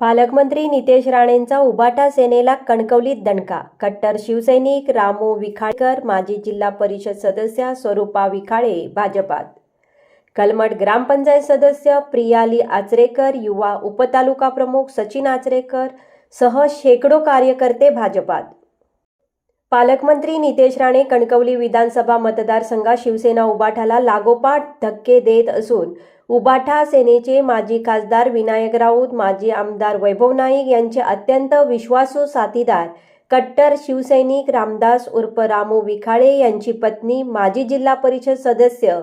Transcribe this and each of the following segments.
पालकमंत्री नितेश राणेंचा उबाटा सेनेला कणकवलीत दणका. कट्टर शिवसैनिक रामू विखाळकर माजी जिल्हा परिषद सदस्या स्वरूपा विखाळे भाजपात. कलमट ग्रामपंचायत सदस्य प्रियाली आचरेकर युवा उपतालुका प्रमुख सचिन आचरेकर सह शेकडो कार्यकर्ते भाजपात. पालकमंत्री नितेश राणे कणकवली विधानसभा मतदारसंघात शिवसेना उबाठाला लागोपाठ धक्के देत असून उबाठा सेनेचे माजी खासदार विनायक राऊत माजी आमदार वैभव नाईक यांचे अत्यंत विश्वासू साथीदार कट्टर शिवसैनिक रामदास उर्फ रामू विखाळे यांची पत्नी माजी जिल्हा परिषद सदस्य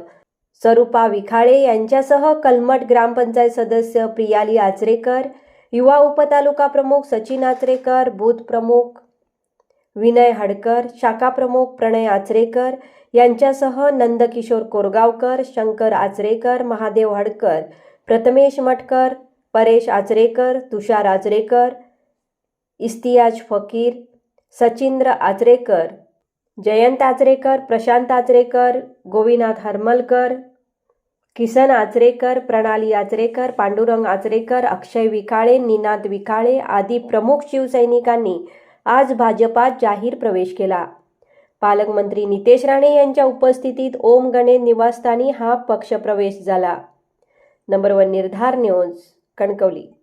स्वरूपा विखाळे यांच्यासह कलमट ग्रामपंचायत सदस्य प्रियाली आचरेकर युवा उपतालुका प्रमुख सचिन आचरेकर बूथ प्रमुख विनय हडकर शाखाप्रमुख प्रणय आचरेकर यांच्यासह नंदकिशोर कोरगावकर शंकर आचरेकर महादेव हडकर प्रथमेश मटकर परेश आचरेकर तुषार आचरेकर इस्तियाज फकीर सचिंद्र आचरेकर जयंत आचरेकर प्रशांत आचरेकर गोविनाथ हरमलकर किसन आचरेकर प्रणाली आचरेकर पांडुरंग आचरेकर अक्षय विखाळे निनाद विखाळे आदी प्रमुख शिवसैनिकांनी आज भाजपात जाहीर प्रवेश केला. पालकमंत्री नितेश राणे यांच्या उपस्थितीत ओम गणेश निवासस्थानी हा पक्षप्रवेश झाला. Number one Nirdhar news Kankavli.